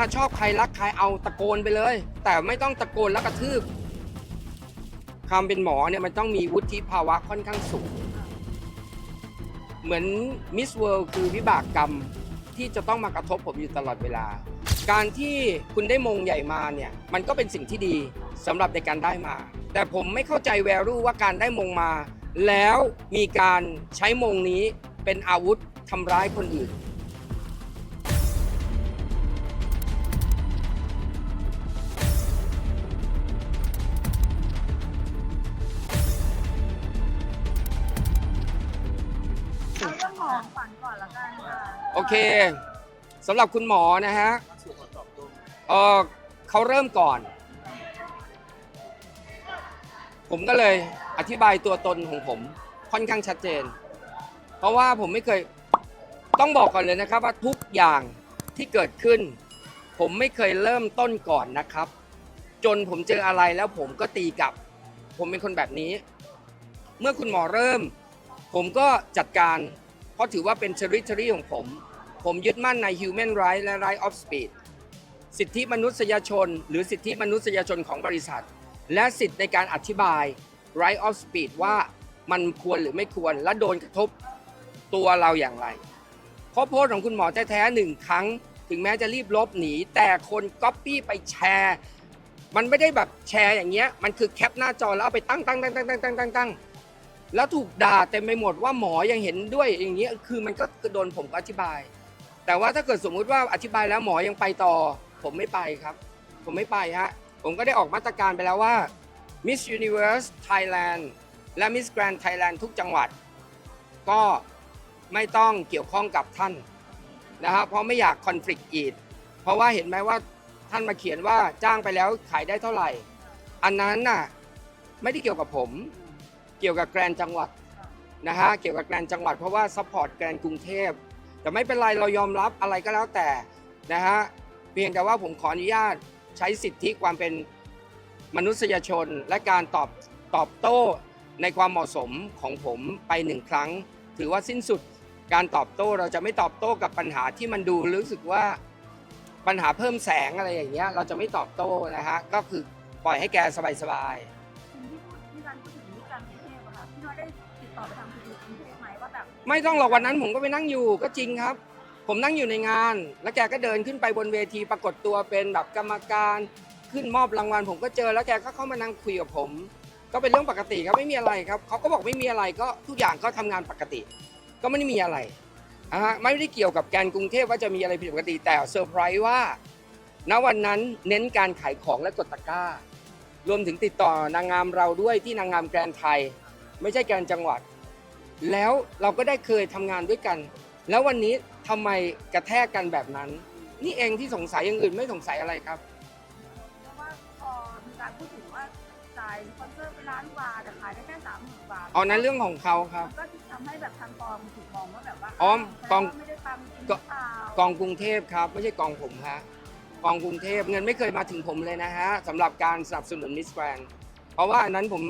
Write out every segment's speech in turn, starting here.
ฮะชอบใครรักใครเอาตะโกนไปเลย แต่ไม่ต้องตะโกนแล้วกระทืบความเป็นหมอเนี่ยมันต้องมีวุฒิภาวะค่อนข้างสูง เหมือนมิสเวิลด์คือวิบากกรรมที่จะต้องมากระทบผมอยู่ตลอดเวลา การที่คุณได้มงใหญ่มาเนี่ยมันก็เป็นสิ่งที่ดีสำหรับในการได้มา แต่ผมไม่เข้าใจแวรูว่าการได้มงมา แล้วมีการใช้มงนี้เป็นอาวุธทำร้ายคนอื่น เคสำหรับคุณหมอนะฮะเออเขาเริ่มก่อน ผมก็เลยอธิบายตัวตนของผมค่อนข้างชัดเจน เพราะว่าผมไม่เคยต้องบอกก่อนเลยนะครับว่าทุกอย่างที่เกิดขึ้น ผมไม่เคยเริ่มต้นก่อนนะครับ จนผมเจออะไรแล้วผมก็ตีกลับ ผมเป็นคนแบบนี้ เมื่อคุณหมอเริ่ม ผมก็จัดการ เพราะถือว่าเป็น territory ของผม ผมยึดมั่นใน human right และ right of speech สิทธิมนุษยชน หรือสิทธิมนุษยชนของบริษัท และสิทธิในการอธิบาย right of speech ว่ามันควรหรือไม่ควรและโดนกระทบตัวเราอย่างไร เพราะโพสของคุณหมอแท้ๆหนึ่งครั้ง ถึงแม้จะรีบลบหนี แต่คนก๊อปปี้ไปแชร์ มันไม่ได้แบบแชร์อย่างเงี้ย มันคือแคปหน้าจอแล้วเอาไปตั้งตั้งตั้งตั้งตั้งตั้งตั้งตั้งแล้วถูกด่าเต็มไปหมดว่าหมอยังเห็นด้วยอย่างเงี้ยคือมันก็โดนผมก็อธิบาย แต่ว่าถ้าเกิดสมมุติว่าอธิบายแล้วหมอยังไปต่อ ผมไม่ไปครับ ผมไม่ไปฮะผมก็ได้ออกมาตรการไปแล้วว่า Miss Universe Thailand และ Miss Grand Thailand ทุกจังหวัด ก็ไม่ต้องเกี่ยวข้องกับท่านนะฮะเพราะไม่อยากคอน FLICT อีก เพราะว่าเห็นไหมว่าท่านมาเขียนว่าจ้างไปแล้วขายได้เท่าไหร่ อันนั้นน่ะไม่ได้เกี่ยวกับผม เกี่ยวกับแกรนจังหวัดนะฮะเกี่ยวกับแกรนจังหวัดเพราะว่าซัพพอร์ตแกรนกรุงเทพ แต่ไม่เป็นไรเรายอมรับอะไรก็แล้วแต่นะฮะเพียงแต่ว่าผมขออนุญาตใช้สิทธิความเป็นมนุษยชน และการตอบตอบโต้ในความเหมาะสมของผมไปหนึ่งครั้ง ถือว่าสิ้นสุดการตอบโต้เราจะไม่ตอบโต้กับปัญหาที่มันดูรู้สึกว่าปัญหาเพิ่มแสงอะไรอย่างเงี้ยเราจะไม่ตอบโต้นะฮะก็คือปล่อยให้แกสบายสิ่ ไม่ต้องหรอกวันนั้นผมก็ไปนั่งอยู่ก็จริงครับ ผมนั่งอยู่ในงาน แล้วแกก็เดินขึ้นไปบนเวทีปรากฏตัวเป็นแบบกรรมการขึ้นมอบรางวัล ผมก็เจอแล้วแกก็เข้ามานั่งคุยกับผม ก็เป็นเรื่องปกติครับไม่มีอะไรครับเขาก็บอกไม่มีอะไรก็ทุกอย่างก็ทำงานปกติ ก็ไม่ได้มีอะไรอะฮะไม่ได้เกี่ยวกับแกนกรุงเทพว่าจะมีอะไรผิดปกติแต่เซอร์ไพรส์ว่าณวันนั้นเน้นการขายของและกดตะกร้ารวมถึงติดต่อนางงามเราด้วยที่นางงามแกรนไทย ไม่ใช่แกรนจังหวัด แล้วเราก็ได้เคยทำงานด้วยกัน แล้ววันนี้ทำไมกระแทกกันแบบนั้น นี่เองที่สงสัยอย่างอื่นไม่สงสัยอะไรครับเพราะว่าพอมีการพูดถึงว่าจ่ายสปอนเซอร์ไปล้านบาทแต่ขายได้แค่สามหมื่นบาทเอานั้นเรื่องของเขาครับ มันก็ทำให้แบบทางกองถูกมองว่าแบบว่าอ๋อแสดกองว่าไม่ได้ตังค์จริงหรือเปล่ากองกรุงเทพครับ ไม่ใช่กองผมฮะกองกรุงเทพเงินไม่เคยมาถึงผมเลยนะฮะสำหรับการสนับสนุนมิสแกรนเพราะว่าอันนั้นผม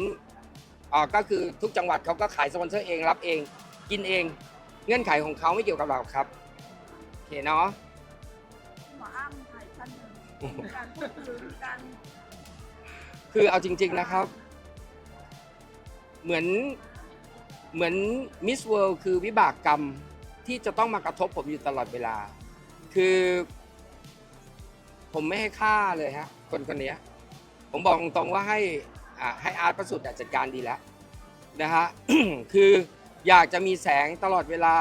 อ่าก็คือทุกจังหวัดเขาก็ขายสปอนเซอร์เองรับเอง กินเอง เงื่อนไขของเขาไม่เกี่ยวกับเราครับโอเคเนาะ หมออ้ำไทยท่านหนึ่งมีการพูดคุยมีการคือเอาจริง ๆนะครับ เหมือนเหมือนมิสเวิลด์คือวิบากกรรมที่จะต้องมากระทบผมอยู่ตลอดเวลา คือ ผมไม่ให้ค่าเลยฮะคนคนเนี้ย ผมบอกตรงๆว่าให้ อ่าให้อาร์ตประสุทธิ์จัดการดีแล้วนะฮะ คืออยากจะมีแสงตลอดเวลา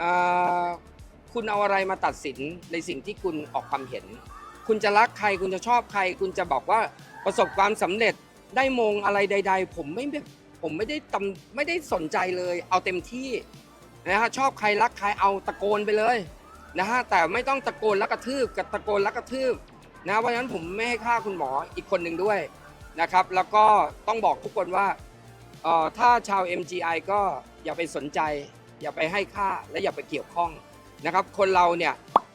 อ่อคุณเอาอะไรมาตัดสินในสิ่งที่คุณออกความเห็น คุณจะรักใครคุณจะชอบใคร คุณจะบอกว่าประสบความสำเร็จได้มงอะไรใด ๆ ผมไม่ผมไม่ได้ตำไม่ได้สนใจเลย เอาเต็มที่นะฮะชอบใครรักใครเอาตะโกนไปเลยนะฮะแต่ไม่ต้องตะโกนแล้วกระทืบกับตะโกนแล้วกระทืบนะเพราะฉะนั้นผมไม่ให้ค่าคุณหมออีกคนหนึ่งด้วย นะครับ แล้วก็ต้องบอกทุกคนว่าเอ่อถ้าชาว MGI ก็อย่าไปสนใจ อย่าไปให้ค่าและอย่าไปเกี่ยวข้องนะครับ คนเราเนี่ย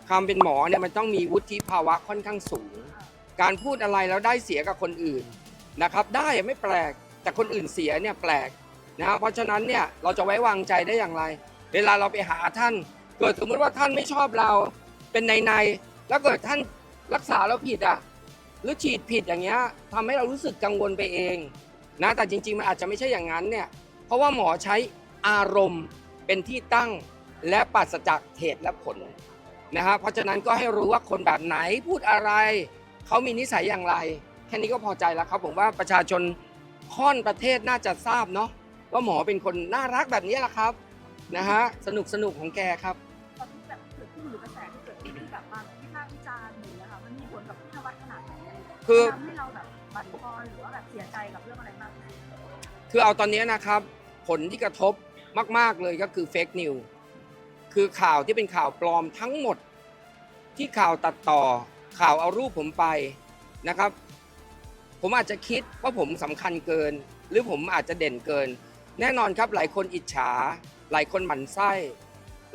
ความเป็นหมอเนี่ยมันต้องมีวุฒิภาวะค่อนข้างสูง การพูดอะไรแล้วได้เสียกับคนอื่นนะครับ ได้ไม่แปลกแต่คนอื่นเสียเนี่ยแปลกนะเพราะฉะนั้นเนี่ยเราจะไว้วางใจได้อย่างไร เวลาเราไปหาท่าน เกิดสมมติว่าท่านไม่ชอบเราเป็นในในๆแล้วเกิดท่านรักษาเราผิดอะ หรือฉีดผิดอย่างเงี้ยทำให้เรารู้สึกกังวลไปเองนะแต่จริงๆมันอาจจะไม่ใช่อย่างนั้นเนี่ยเพราะว่าหมอใช้อารมณ์เป็นที่ตั้งและปราศจากเหตุและผลนะฮะเพราะฉะนั้นก็ให้รู้ว่าคนแบบไหนพูดอะไร เขามีนิสัยอย่างไร แค่นี้ก็พอใจแล้วครับผมว่าประชาชนค่อนประเทศน่าจะทราบเนาะว่าหมอเป็นคนน่ารักแบบนี้แหละครับนะฮะสนุกสนุกของแกครับตอนที่แบบเกิดขึ้นหรือกระแสที่ คือ ทำให้เราแบบบั่นทอนหรือว่าแบบเสียใจกับเรื่องอะไรบ้างไหมคือเอาตอนนี้นะครับ ผลที่กระทบมาก ๆ เลยก็คือเฟกนิวคือข่าวที่เป็นข่าวปลอมทั้งหมด ที่ข่าวตัดต่อ ข่าวเอารูปผมไปนะครับ ผมอาจจะคิดว่าผมสำคัญเกิน หรือผมอาจจะเด่นเกิน แน่นอนครับหลายคนอิจฉา หลายคนหมั่นไส้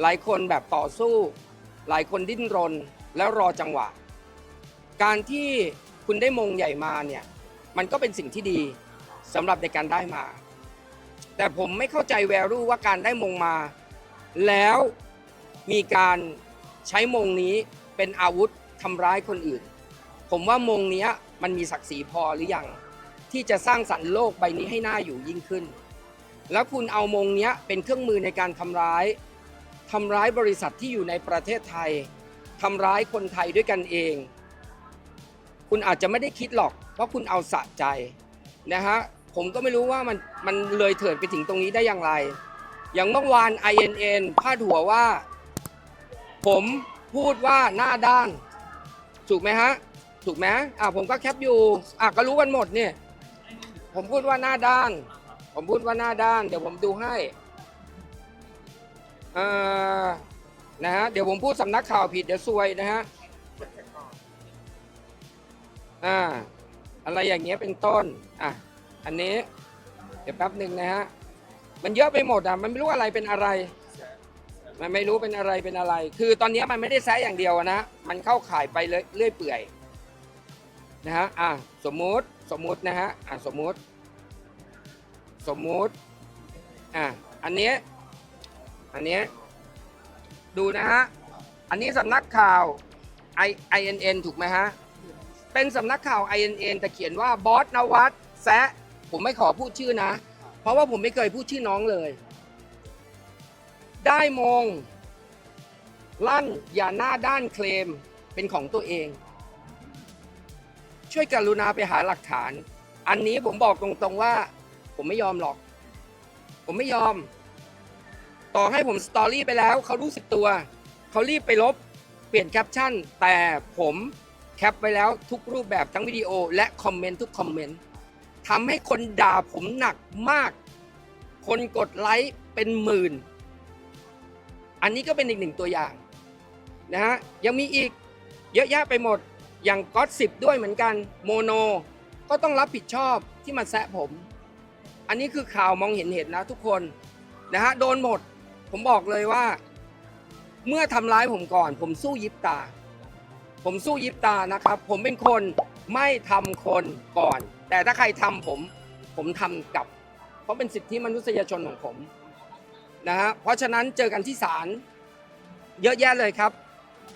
หลายคนแบบต่อสู้ หลายคนดิ้นรนแล้วรอจังหวะ การที่ คุณได้มงใหญ่มาเนี่ยมันก็เป็นสิ่งที่ดีสำหรับในการได้มา แต่ผมไม่เข้าใจแวรูว่าการได้มงมา แล้วมีการใช้มงนี้เป็นอาวุธทำร้ายคนอื่น ผมว่ามงเนี้ยมันมีศักดิ์ศรีพอหรือยังที่จะสร้างสรรค์โลกใบนี้ให้น่าอยู่ยิ่งขึ้น แล้วคุณเอามงเนี้ยเป็นเครื่องมือในการทำร้ายทำร้ายบริษัทที่อยู่ในประเทศไทยทำร้ายคนไทยด้วยกันเอง คุณอาจจะไม่ได้คิดหรอก เพราะคุณเอาสะใจนะฮะผมก็ไม่รู้ว่ามันมันเลยเถิดไปถึงตรงนี้ได้อย่างไร อย่างเมื่อวาน INN พาดหัวว่า ผมพูดว่าหน้าด้าน ถูกไหมฮะ ถูกไหมอะผมก็แคปอยู่อะก็รู้กันหมดเนี่ยผมพูดว่าหน้าด้าน ผมพูดว่าหน้าด้าน เดี๋ยวผมดูให้อ่อนะฮะเดี๋ยวผมพูดสำนักข่าวผิดเดี๋ยวซวยนะฮะ อ่า อะไรอย่างเงี้ยเป็นต้น อะ อันนี้ เดี๋ยวแป๊บหนึ่งนะฮะ มันเยอะไปหมดอะ มันไม่รู้อะไรเป็นอะไร มันไม่รู้เป็นอะไรเป็นอะไร คือตอนนี้มันไม่ได้แซะอย่างเดียวนะ มันเข้าข่ายไปเลยเรื่อยเปื่อยนะฮะ อะ สมมุติ สมมุตินะฮะ อะ สมมุติ สมมุติ อะ อันนี้ อันนี้ ดูนะฮะ อันนี้สำนักข่าว I INN ถูกไหมฮะ เป็นสำนักข่าว INN แต่เขียนว่าบอสนวัตแซะผมไม่ขอพูดชื่อนะ เพราะว่าผมไม่เคยพูดชื่อน้องเลย ได้มง ลั่นอย่าหน้าด้านเคลมเป็นของตัวเอง ช่วยกรุณาไปหาหลักฐาน อันนี้ผมบอกตรงๆว่า ผมไม่ยอมหรอก ผมไม่ยอม ต่อให้ผมสตอรี่ไปแล้ว เขารู้สึกตัว เขารีบไปลบ เปลี่ยนแคปชั่น แต่ผม แคปไว้แล้วทุกรูปแบบทั้งวิดีโอและคอมเมนต์ทุกคอมเมนต์ทำให้คนด่าผมหนักมาก คนกดไลค์เป็นหมื่น อันนี้ก็เป็นอีกหนึ่งตัวอย่างนะฮะยังมีอีกเยอะแยะไปหมดอย่างก็สิบด้วยเหมือนกันโมโนก็ต้องรับผิดชอบที่มาแซะผม อันนี้คือข่าวมองเห็นเห็นนะทุกคนนะฮะโดนหมด ผมบอกเลยว่า เมื่อทำร้ายผมก่อน ผมสู้ยิบตา ผมสู้ยิบตานะครับ ผมเป็นคนไม่ทำคนก่อน แต่ถ้าใครทำผม ผมทำกับ เพราะเป็นสิทธิมนุษยชนของผมนะฮะเพราะฉะนั้นเจอกันที่ศาลเยอะแยะเลยครับ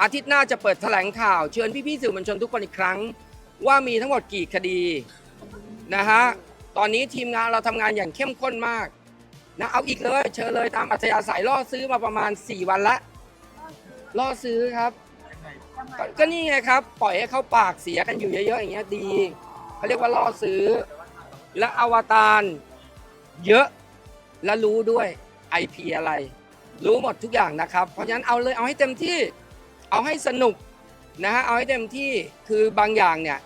อาทิตย์หน้าจะเปิดแถลงข่าว เชิญพี่ๆสื่อมวลชนทุกคนอีกครั้ง ว่ามีทั้งหมดกี่คดีนะฮะตอนนี้ทีมงานเราทำงานอย่างเข้มข้นมากนะเอาอีกเลย เชิญเลยตามอัธยาศัยล่อซื้อมาประมาณ 4 วันละล่อซื้อครับ ก็ก็นี่ไงครับ ปล่อยให้เขาปากเสียกันอยู่เยอะๆอย่างเงี้ยดีเขาเรียกว่าล่อซื้อ และอวตารเยอะและรู้ด้วย IP อะไร รู้หมดทุกอย่างนะครับ เพราะฉะนั้นเอาเลยเอาให้เต็มที่เอาให้สนุกนะฮะเอาให้เต็มที่คือบางอย่างเนี่ย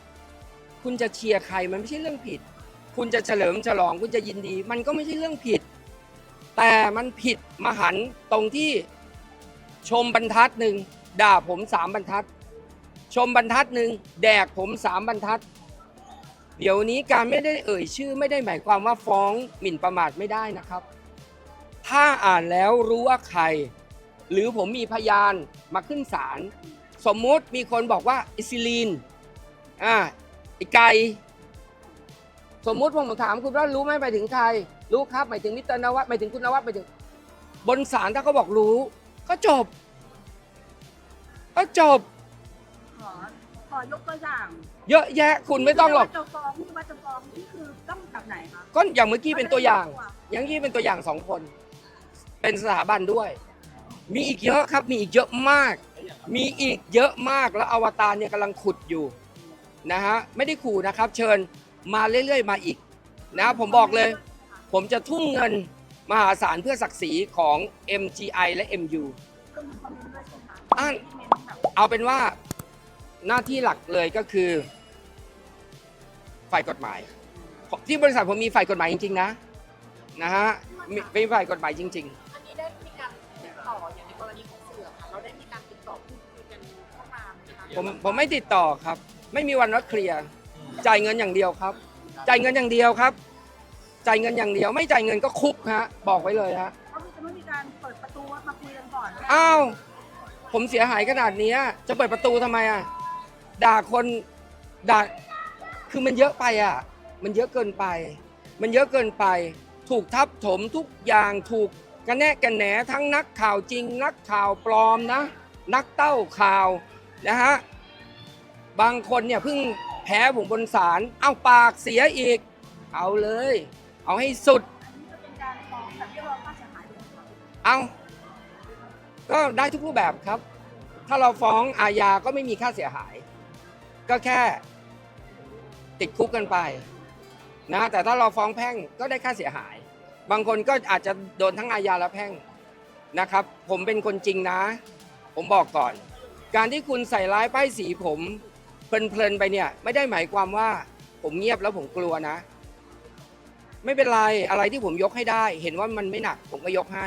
คุณจะเชียร์ใครมันไม่ใช่เรื่องผิด คุณจะเฉลิมฉลองคุณจะยินดี มันก็ไม่ใช่เรื่องผิด แต่มันผิดมหันตรงที่ชมบรรทัดหนึ่ง ด่าผมสามบรรทัด ชมบรรทัดหนึ่งแดกผมสามบรรทัด เดี๋ยวนี้การไม่ได้เอ่ยชื่อไม่ได้หมายความว่าฟ้องหมิ่นประมาทไม่ได้นะครับ ถ้าอ่านแล้วรู้ว่าใคร หรือผมมีพยานมาขึ้นศาลสมมุติมีคนบอกว่าอิซิลีนอ่าไอไก่สมมุติผมถามคุณว่ารู้ไหมหมายถึงใคร รู้ครับหมายถึงมิตรนวัดหมายถึงคุณนวัดหมายถึง บนศาลถ้าเขาบอกรู้ ก็จบ ก็จบหรอขอยกตัวอย่างเยอะแยะคุณไม่ต้องหรอก ที่ว่าจะฟ้องที่ว่าจะฟ้องนี่คือต้องแบบไหนคะก็อย่างเมื่อกี้เป็นตัวอย่าง อย่างนี้เป็นตัวอย่างสองคน เป็นสถาบันด้วย มีอีกเยอะครับ มีอีกเยอะมาก มีอีกเยอะมากแล้วอวตารเนี่ยกำลังขุดอยู่นะฮะไม่ได้ขู่นะครับ เชิญมาเรื่อยๆมาอีกนะผมบอกเลย ผมจะทุ่มเงินมหาศาลเพื่อศักดิ์ศรีของ MGI และ MU ก็มีคอมเมนต์ด้วยใช่ไหมคะ อะที่เมนต์แบบ เอาเป็นว่าหน้าที่หลักเลยก็คือ ฝ่ายกฎหมาย ที่บริษัทผมมีฝ่ายกฎหมายจริงๆนะนะฮะมีมีฝ่ายกฎหมายจริง ๆ อันนี้ได้มีการติดต่ออย่างในกรณีของเสือค่ะเราได้มีการติดต่อพูดคุยกันเข้ามาไหมคะผมผมไม่ติดต่อครับ ไม่มีวันนัดเคลียร์จ่ายเงินอย่างเดียวครับ จ่ายเงินอย่างเดียวครับ จ่ายเงินอย่างเดียว ไม่จ่ายเงินก็คุกฮะ บอกไว้เลยฮะเขาจะไม่มีการเปิดประตูมาคุยกันก่อน อ้าว ผมเสียหายขนาดนี้จะเปิดประตูทำไมอะด่าคนด่าคือมันเยอะไปอะ มันเยอะเกินไป มันเยอะเกินไป ถูกทับถมทุกอย่างถูกกระแนะกระแหนทั้งนักข่าวจริง นักข่าวปลอมนะ นักเต้าข่าวนะฮะบางคนเนี่ยเพิ่งแพ้ผมบนศาลเอาปากเสียอีก เอาเลย เอาให้สุดเอา ก็ได้ทุกรูปแบบครับ ถ้าเราฟ้องอาญาก็ไม่มีค่าเสียหาย ก็แค่ติดคุกกันไปนะแต่ถ้าเราฟ้องแพ่งก็ได้ค่าเสียหาย บางคนก็อาจจะโดนทั้งอาญาและแพ่งนะครับ ผมเป็นคนจริงนะ ผมบอกก่อน การที่คุณใส่ร้ายป้ายสีผมเพลินๆไปเนี่ย ไม่ได้หมายความว่า ผมเงียบแล้วผมกลัวนะ ไม่เป็นไรอะไรที่ผมยกให้ได้ เห็นว่ามันไม่หนัก ผมก็ยกให้